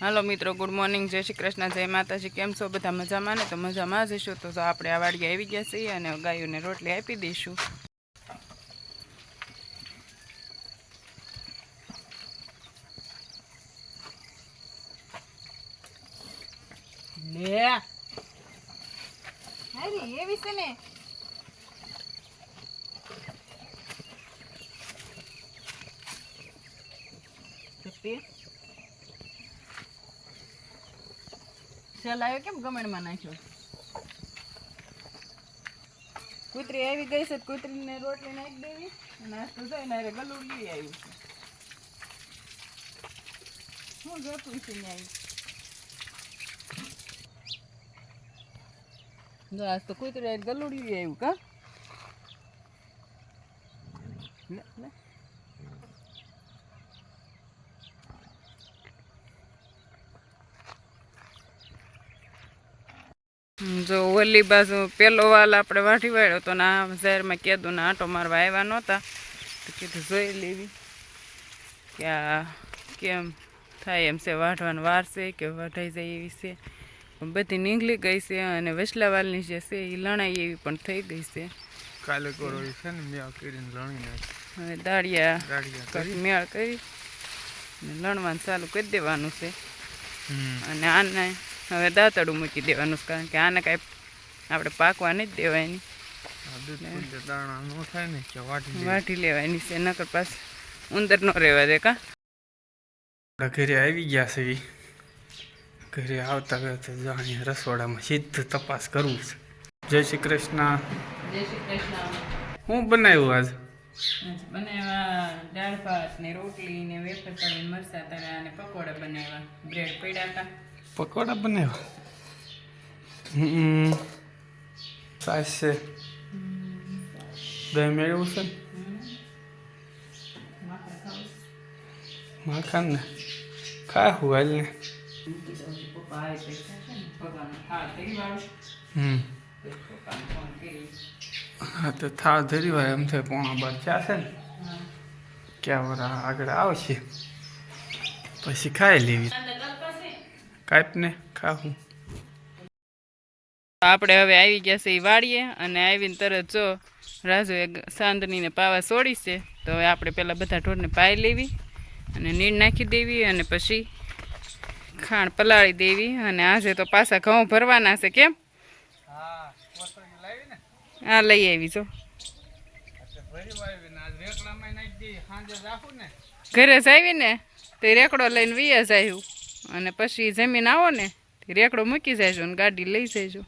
હાલો મિત્રો good morning જય શ્રી કૃષ્ણ જય માતાજી કેમ છો? બધા મજામાં ને? તો મજામાં જ હશો. તો આપણે આ વાડીએ આવી ગયા છીએ અને ગાયોને રોટલી આપી દઈશું. લે. હારી એવી છે ને? ચલાયો કેમ ગમણમાં નાખ્યો? કૂતરી આવી ગઈ છે, કૂતરીને રોટલી નાખી દેવી અને થાય ને અરે ગલું લઈ આવ્યું છે. હું જોતું છે જો આજ તો કૂતરી ગલુડી આવ્યું, કા લે લે હમ, જો ઓલી બાજુ પેલો વાલ આપણે વાઢી વાળ્યો તો ના શહેરમાં કીધું ને આંટો મારવા આવ્યા નહોતા. તો કીધું જોઈ લેવી કે આ કેમ થાય એમ છે વાઢવાનું વાર છે કે વઢાઈ જાય એવી છે. બધી નીકળી ગઈ છે અને વસલા વાલની જે છે એ લણાઈ એવી પણ થઈ ગઈ છે. કાલે કોરો છે ને મેળ કરીને લણી નાખી. હવે દાળિયા કરી. મેળ કરી. લણવાનું ચાલુ કરી દેવાનું છે. અને આને હવે દાંતડું મૂકી દેવાનું છે કારણ કે આને કાંઈ આપણે પાકવા નથી દેવાની. આ દાણા નો થાય ને કે વાટી લેવાની છે નકર પાસ ઉંદર નો રહેવા દે કા? ઘરે આવી ગયા છે ઈ. ઘરે આવતા આવતા જાણીએ રસોડામાં સીધું તપાસ કરવું છે. જય શ્રી કૃષ્ણ. જય શ્રી કૃષ્ણ. હું બનાવ્યું આજ? બનાવ્યા દાળ ભાત ને રોટલી ને વેફર તળી મરસા તળ્યા અને પકોડા બનાવ્યા. બ્રેડ પડ્યા હતા. પકોડા બનાવ્યા સાસ છે દહીં મેળવું છે ને માખણ ને ખાય હું ને હા તો થાળ ધરી વાર એમ થાય પોણા બાર ચા છે ને ક્યાં વરા આગળ આવશે પછી ખાઈ લેવી કાંઈક ને ખાવું આપણે હવે આવી ગયા છે એ વાળીએ અને આવીને તરત જો રાજુએ સાંદનીને પાવા છોડી છે. તો હવે આપણે પહેલાં બધા ઢોરને પાઈ લેવી અને નીર નાખી દેવી અને પછી ખાણ પલાળી દેવી અને આજે તો પાછા ઘઉં ભરવાના છે કેમ? હા, લઈ આવી જો. ઘરે જ આવીને તો રેકડો લઈને વીયા જાય અને પછી જમીન આવો ને રેકડો મૂકી જાયજો અને ગાડી લઈ જાયજો.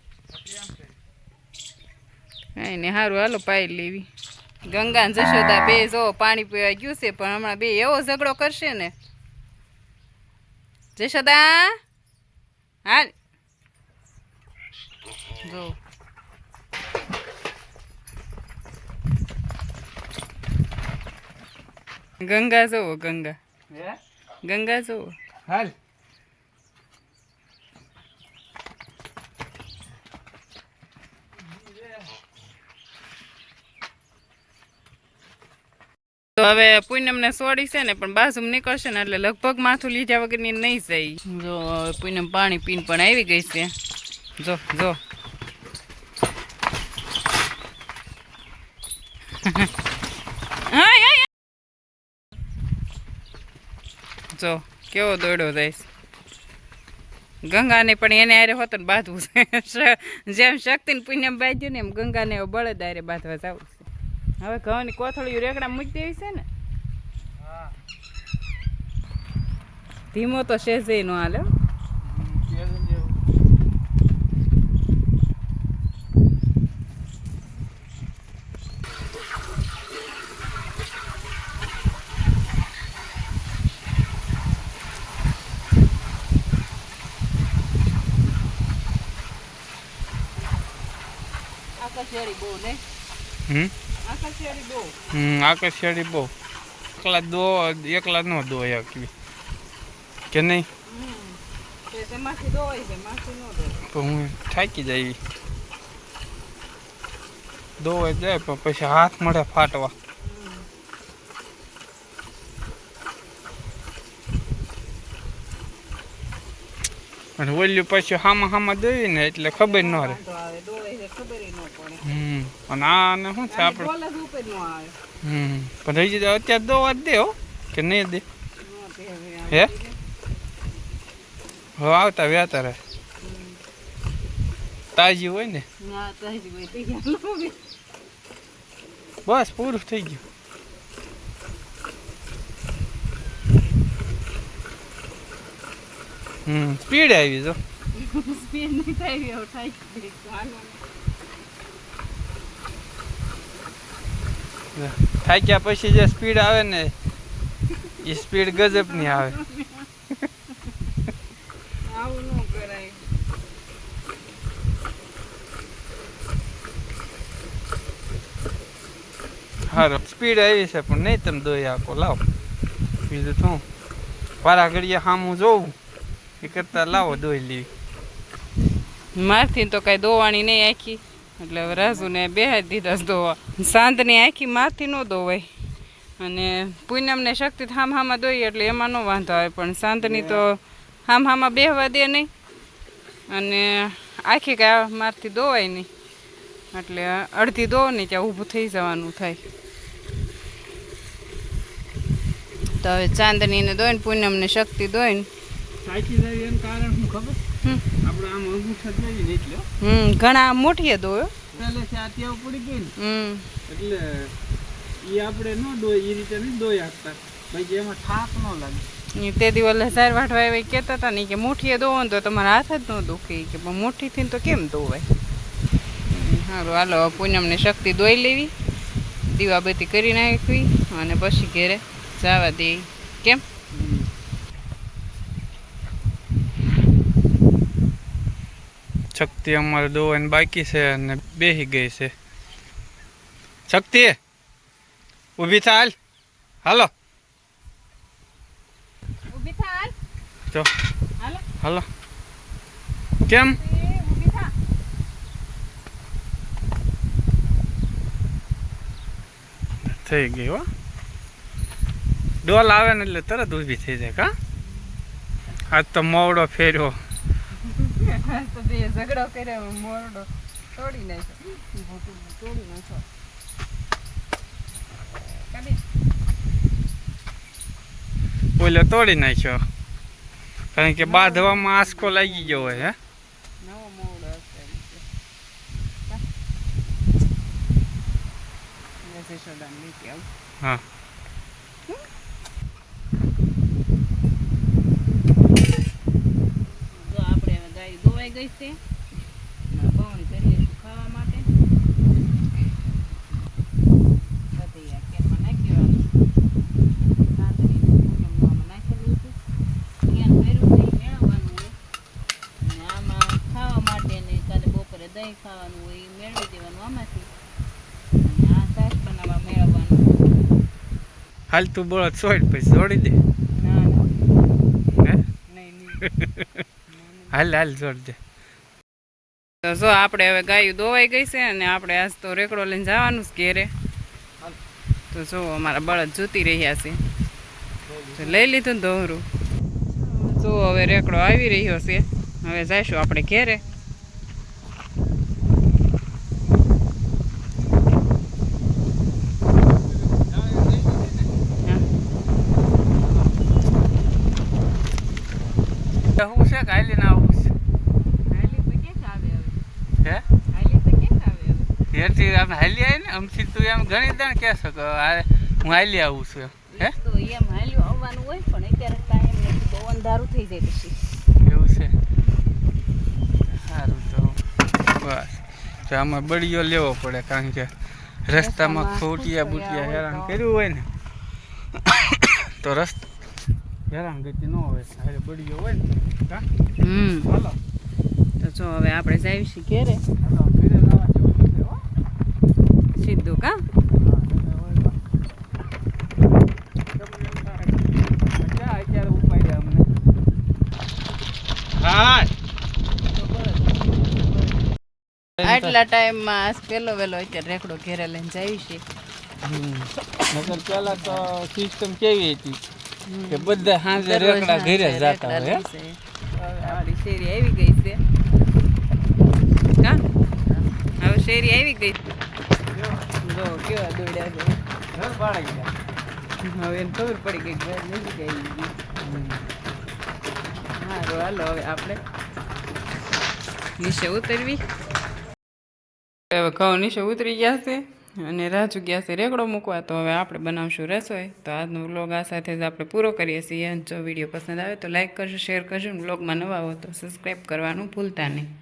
એને ને સારું હાલો પાઈ લેવી. ગંગા ને જશોદા બે જો પાણી પીવા ગયું છે પણ હમણાં બે એવો ઝઘડો કરશે ને. જશોદા? હાલ. જો. ગંગા જુઓ ગંગા. ગંગા જુઓ હાલ. તો હવે પૂનમને સોડી છે ને, પણ બાજુમાં નીકળશે ને એટલે લગભગ માથું લીધા વગરની નહીં જાય. જો, હવે પૂનમ પાણી પીને પણ આવી ગઈ છે. જો જો. જો, કેવો દોડો જાય ગંગાને પણ એને આરે હોત ને બાંધવું છે. જેમ શક્તિને પુણ્યમ બાંધ્યું ને એમ ગંગાને બળદ આરે બાંધવા જવું હવે ઘઉંની કોથળીઓ રેકડા મૂકી દેવી છે ને? હા. ધીમો તો શેઝે નો હાલે આકાશવાળી બહુ ને? હમ? હમ આકર્ષિયાળી બહુ. એકલા દો એકલા નો દો એકવી કે નહીં? તે હું થાકી જાય. દોવાઈ જાય પણ પછી હાથ મળે ફાટવા. અને ઓલ્યું પછી હામાં હામાં દોઈ ને એટલે ખબર ન રહે. ખબર ન પડે. હમ. અને આને શું છે આપણે? બોલ જ ઉપર ન આવે. હમ. પણ રહી જાય અત્યારે દોવા દે હો કે નહીં દે. હે? હવે આવતા વ્યાતારે તાજી હોય ને? તૈયાર બસ પૂરું થઈ ગયું. હમ. સ્પીડ આવી જો. સ્પીડ નહીં એવું થાય છે. ચાલો. થાક્યા પછી જે સ્પીડ આવે ને એ સ્પીડ ગજબની આવે. આવું ન કરાય. સારો સ્પીડ આવી છે પણ નહીં તમે દોઈ આપો લાવો. બીજું શું? પારા ઘડીએ સામું જોવું એ કરતા લાવો દોઈ લેવી. મારથી તો કાંઈ દોવાની નહીં આખી. એટલે રાજુને બેહાડી દીધા દોવા. સાંજની આખી મારથી ન દોવાય. અને પૂનમને શક્તિ હામ હામાં દોઈએ એટલે એમાં ન વાંધો આવે. પણ સાંજની તો હામ હામાં બેહવા દે નહીં. અને આખી કાંઈ મારથી દોવાય નહીં. એટલે અડધી દો ને ત્યાં ઊભું થઈ જવાનું થાય. તો હવે ચાંદનીને દોઈને પૂનમને શક્તિ દોઈને. કારણ ખબર? હમ. આપણે આમ અંગૂઠા જોઈએ ને એટલે. હમ ઘણા મોટીએ દોયો. પહેલેથી આ ટેવ પડી ગઈ ને. હમ. એટલે એ આપણે ન દોય એ રીતે નહીં દોઈ આપતા. પછી એમાં થાક ન લાગે. તે દી ઓલા ઝાર વાટવા એવા કહેતા હતા ને કે મુઠીએ દોવો તો તમારા હાથ જ ન દુખે. કે મુઠ્ઠીથી તો કેમ દોવાય? સારું હાલો પૂનમને શક્તિ દોઈ લેવી. દીવાબત્તી કરી નાખવી અને પછી ઘેરે જવા દે. કેમ? શક્તિ અમારે દોવાની બાકી છે અને બેહી ગઈ છે. શક્તિ ઊભી થાલ. જો. હાલો. હાલો. કેમ? થઈ ગઈ હો. ડોલ આવે ને એટલે તરત ઊભી થઈ જાય કા? આજ તો મોવડો ફેર્યો. તો બે ઝઘડો કર્યો મોરડો તોડી નાખ્યો. તોડી નાખ્યો ઓલો તોડી નાખ્યો. કારણ કે બાંધવામાં આસકો લાગી ગયો હોય હે? હા જો આપણે હવે ગાય દોવાઈ ગઈ છે પવન કરીએ ખાવા માટે. બધી આ કેરમાં નાખી દેવાનું. સાંતળીને કુટુંબમાં નાખેલું હતું ધ્યાન કર્યું છે મેળવવાનું હોય. અને આમાં ખાવા માટે ને કાલે બપોરે દહીં ખાવાનું હોય એ મેળવી દેવાનું આમાંથી. અને આ શાક બનાવવા મેળવવાનું. હાલ તું બોલો છોડ પછી છોડી દે. ના ના. હે? નહીં નહીં. હાલ હાલ જોડ દે. તો જો આપણે હવે ગાયું દોવાઈ ગઈ છે અને આપણે આજ તો રેકડો લઈને જવાનું છે ઘેરે. તો જો અમારા બળદ જૂતી રહ્યા છે. તો લઈ લીધું ને દોહરું જો હવે રેકડો આવી રહ્યો છે. હવે જઈશું આપણે ઘેરે. હું છે કાલે ના આવું છે હાલી તો ક્યાં આવે હવે હે હાલી તો ક્યાં આવે હવે ઘેરથી આમ હાલી આવી ને આમથી તું એમ ઘણી દાણ કહે શકો હું હાલી આવું છું હે? તો એમ હાલ્યું આવવાનું હોય પણ અત્યારે ટાઈમ નથી બહુ અંધારું થઈ જાય પછી. એવું છે. સારું તો બસ. તો આમાં બળીઓ લેવો પડે કારણ કે રસ્તામાં ખોટિયા બુટિયા હેરાન કર્યું હોય ને. તો રસ્તા હેરાન ગતિ ન હોય હારે બળીઓ હોય ને. હમ. તો જો હવે આપણે છીએ ઘેરે હાલો ઘરે જવા જેવું નથી હો સીધું કા હા, તમે હોય તો. તમને એમ થાય કે ક્યાં અત્યારે ઉપાડ્યા અમને કા આટલા ટાઈમમાં પેલો વેલો અત્યારે રેકડો ઘેરે લઈને જાય છે. નકર પેલા તો સિસ્ટમ કેવી હતી? કે બધા હાજર રેકડા ઘરે જતા હોય હે? અમારી શેરી આવી ગઈ છે. કા? હવે શેરી આવી ગઈ? જો કેવા દોડ્યા છે. ઘર પાડી ગયા. હવે એને ખબર પડી ગઈ ઘર નથી ગઈ સારું હાલો હવે આપણે નીચે ઉતરવી. હવે ઘઉં નીચે ઉતરી ગયા છે અને રાજુ ગયા છે રેકડો મૂકવા તો હવે આપણે બનાવશું રસોઈ. તો આજનો વ્લોગ આ સાથે જ આપણે પૂરો કરીએ છીએ. જો વીડિયો પસંદ આવે તો લાઇક કરજો શેર કરજો વ્લોગમાં નવા હો તો સબસ્ક્રાઈબ કરવાનું ભૂલતા નહીં.